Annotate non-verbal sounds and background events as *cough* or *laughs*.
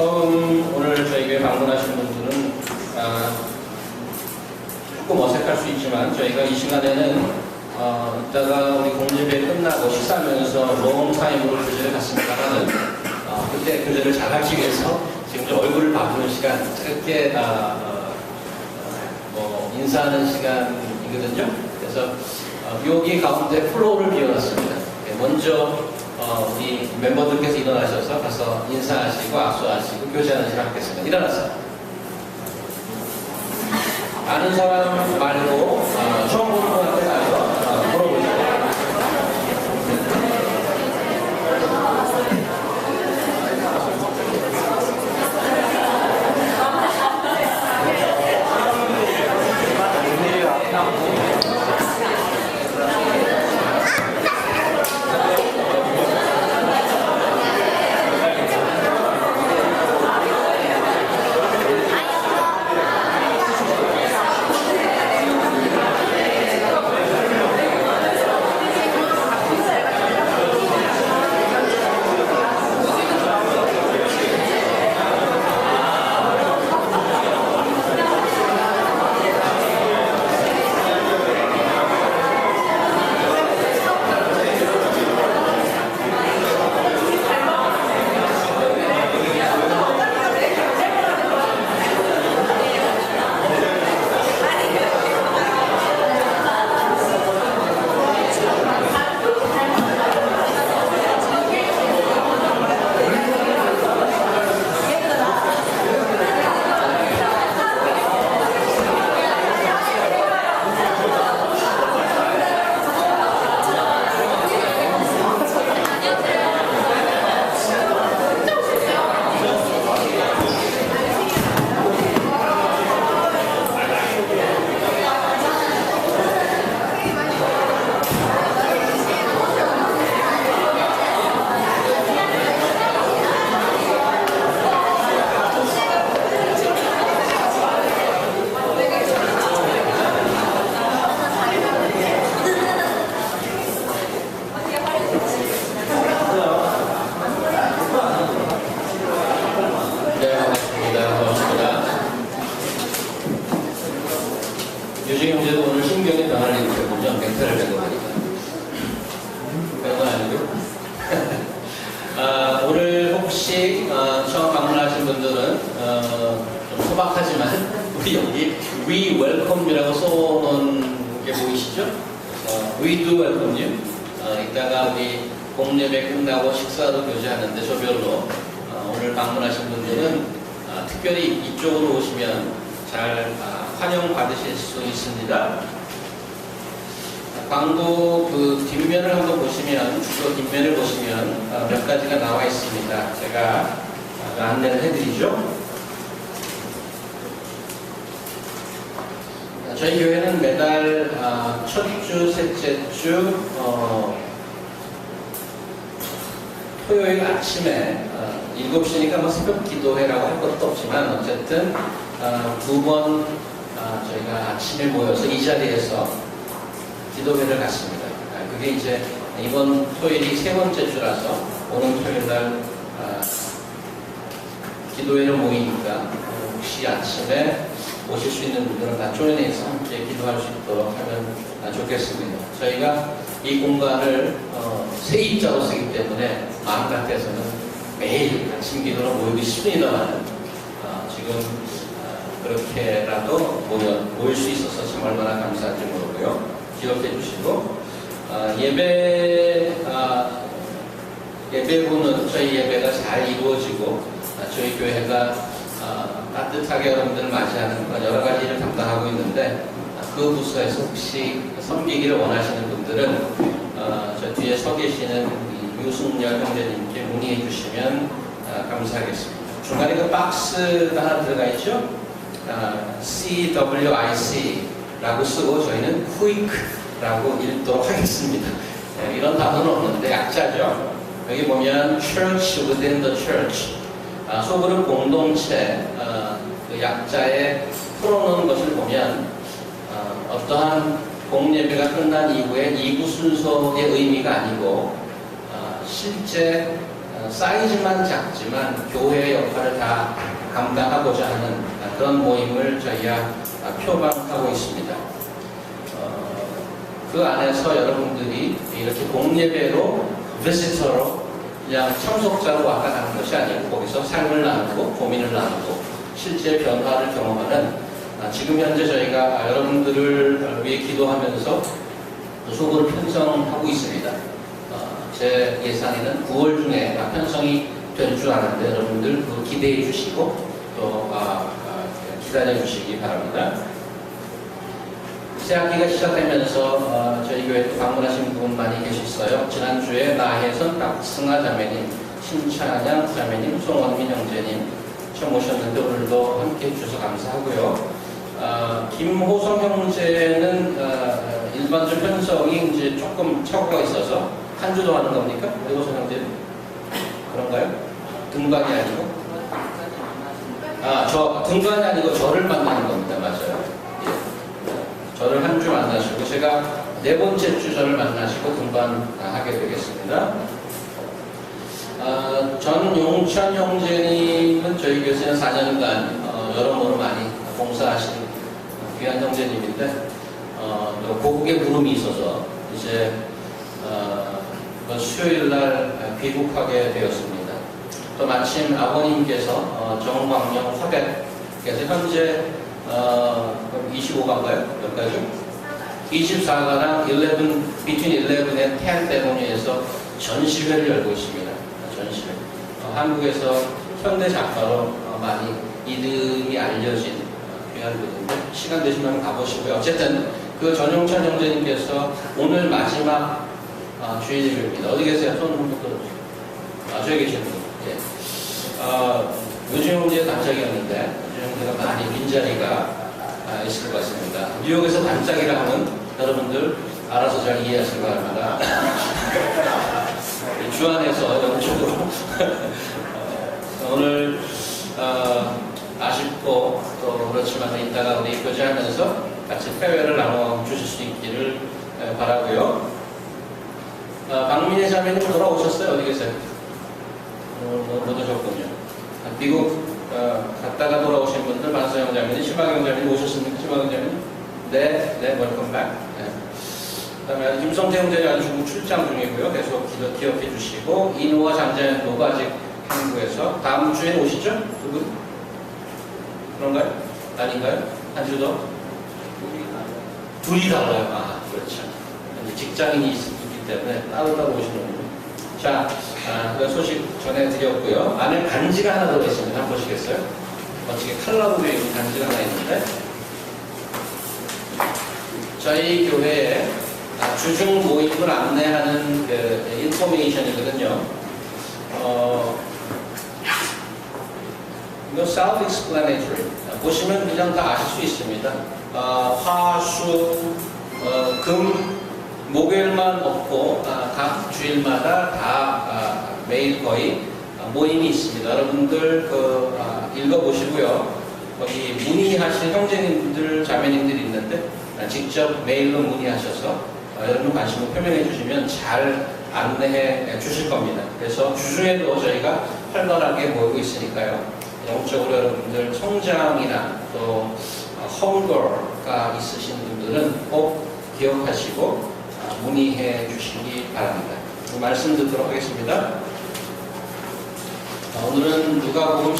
처음 오늘 저희 교회 방문하신 분들은 아, 조금 어색할 수 있지만 저희가 이 시간에는 어, 이따가 우리 공예배 끝나고 식사하면서 롱타임으로 교제를 갖습니다만은 어, 그때 교제를 잘 하기 위해서 지금 좀 얼굴을 봐주는 시간 짧게 아, 어, 어, 뭐 인사하는 시간이거든요. 그래서 어, 여기 가운데 플로어를 비워놨습니다. 네, 먼저 어, 우리 멤버들께서 일어나셔서 가서 인사하시고 악수하시고 교제하는 시간 갖겠습니다. 일어나세요. 아는 사람 네, 반갑습니다. 반갑습니다. 유진 형제도 오늘 신경의 변화를 일으켰군요. 멘트를 보니까. 뺀건 아니고. *laughs* 아, 오늘 혹시 어, 처음 방문하신 분들은 어, 좀 소박하지만 *laughs* 우리 여기 We Welcome You라고 써놓은 게 보이시죠? 어, We Do Welcome You. 어, 이따가 우리 공예배 끝나고 식사도 교제하는데 저별로 어, 오늘 방문하신 분들은 아, 특별히 이쪽으로 오시면 잘 아, 환영받으실 수 있습니다. 광고 그 뒷면을 한번 보시면 주로 뒷면을 보시면 어, 몇 가지가 나와 있습니다. 제가 어, 안내를 해드리죠. 어, 저희 교회는 매달 아, 첫 주, 셋째 주 어, 토요일 아침에 어, 7시니까 뭐 새벽 기도회라고 할 것도 없지만 어쨌든 어, 두번 어, 저희가 아침에 모여서 이 자리에서 기도회를 갖습니다. 아, 그게 이제 이번 토요일이 세 번째 주라서 오는 토요일 날 아, 기도회를 모이니까 어, 혹시 아침에 오실 수 있는 분들은 다 조인해서 함께 기도할 수 있도록 하면 아, 좋겠습니다. 저희가 이 공간을 어, 세 입자로 쓰기 때문에 마음 같아서는 매일 아침 기도로 모이기 쉽습니다만 어, 지금 어, 그렇게라도 모여, 모일 수 있어서 참 얼마나 감사한지 모르고요. 기억해 주시고 어, 예배 아, 예배부는 저희 예배가 잘 이루어지고 아, 저희 교회가 아, 따뜻하게 여러분들을 맞이하는 그런 여러 가지 일을 담당하고 있는데 아, 그 부서에서 혹시 섬기기를 원하시는 분들은 어, 저 뒤에 서 계시는 이 유승열 형제님께 문의해 주시면 아, 감사하겠습니다. 중간에 그 박스가 하나 들어가 있죠? 아, CWIC라고 쓰고 저희는 quick라고 읽도록 하겠습니다. 네, 이런 단어는 없는데 약자죠. 여기 보면 church within the church 아, 소그룹 공동체 어, 그 약자에 풀어놓은 것을 보면 어, 어떠한 공예배가 끝난 이후에 이부 순서의 의미가 아니고 어, 실제 어, 사이즈만 작지만 교회의 역할을 다 감당하고자 하는 그런 모임을 저희가 아, 표방하고 있습니다. 어, 그 안에서 여러분들이 이렇게 공예배로 비지터로 그냥 참석자로 왔다 가는 것이 아니고 거기서 삶을 나누고 고민을 나누고 실제 변화를 경험하는 아, 지금 현재 저희가 아, 여러분들을 위해 기도하면서 소고를 편성하고 있습니다. 어, 제 예상에는 9월 중에 다 편성이 될 줄 아는데 여러분들 그 기대해 주시고 또 아, 아, 기다려 주시기 바랍니다. 새 학기가 시작되면서 어, 저희 교회 또 방문하신 분 많이 계셨어요. 지난주에 나혜선 박승아 자매님, 신찬양 자매님, 송원민 형제님 처음 오셨는데 오늘도 함께 해주셔서 감사하고요. 어, 김호성 형제는 어, 일반적 편성이 이제 조금 착오가 있어서 한 주도 하는 겁니까? 형제는? 그런가요? 등반이 아니고? 아, 저 등반이 아니고 저를 만나는 겁니다. 맞아요. 예. 저를 한 주 만나시고 제가 네 번째 주 저를 만나시고 등반하게 되겠습니다. 아, 전 용천 형제님은 저희 교회에서 4년간 어, 여러모로 많이 봉사하신 귀한 형제님인데 어, 또 고국의 부름이 있어서 이제 어, 이번 수요일 날 귀국하게 되었습니다. 또 마침 아버님께서 어, 정광영 화백께서 현재 어, 25가인가요? 몇 가지? 24가랑 11, between 11 and 10 대본에서 전시회를 열고 있습니다. 전시회. 어, 한국에서 현대 작가로 어, 많이 이름이 알려진 어, 귀한 분인데 시간 되시면 가보시고요. 어쨌든 그 전용찬 형제님께서 오늘 마지막 어, 주인님입니다. 어디 계세요? 손 한번 들어주세요. 아, 저기 계시는 분. 예. 어, 요즘 형제 단짝이 었는데 요즘 형제가 많이 빈자리가 아, 있을 것 같습니다. 뉴욕에서 단짝이라 하면 여러분들 알아서 잘 이해하실 거랍니다. *laughs* 주 안에서 영적으로 *laughs* 어, 오늘 어, 아쉽고 또 그렇지만 이따가 우리 교제하면서 같이 패회를 나눠 주실 수 있기를 에, 바라고요. 어, 박민혜 자매님 돌아오셨어요? 어디 계세요? 어, 뭐, 못 오셨군요. 아, 미국 어, 갔다가 돌아오신 분들 만서영 자매님, 심화경 자매님 오셨습니까? 심화경 자매님? 네, 네, 웰컴 백. 네. 그다음에 김성태 형제님 아주 중국 출장 중이고요. 계속 기도, 기억 해 주시고 이노와 장자연도가 아직 한국에서 다음 주에 오시죠? 누구? 그런가요? 아닌가요? 한 주 더? 둘이 달라요. 아, 그렇죠. 직장인이 있, 기 때문에 따로따로 오시는군요. 자, 아, 그 소식 전해드렸고요. 안에 간지가 하나 들어있습니다. 한번 보시겠어요? 어떻게 칼라로 되어 있는 간지가 하나 있는데 저희 교회에 아, 주중 모임을 안내하는 그 인포메이션이거든요. 어, 이거 self-explanatory. 보시면 그냥 다 아실 수 있습니다. 어, 화, 수, 어, 금, 목요일만 없고 아, 각 주일마다 다 아, 매일 거의 아, 모임이 있습니다. 여러분들 그, 아, 읽어보시고요. 거기 문의하실 형제님들, 자매님들이 있는데 아, 직접 메일로 문의하셔서 어, 여러분 관심을 표명해 주시면 잘 안내해 주실 겁니다. 그래서 주중에도 저희가 활발하게 모이고 있으니까요. 영적으로 여러분들 성장이나 또 헝거가 있으신 분들은 꼭 기억하시고 아, 문의해 주시기 바랍니다. 그 말씀 듣도록 하겠습니다. 자, 오늘은 누가복음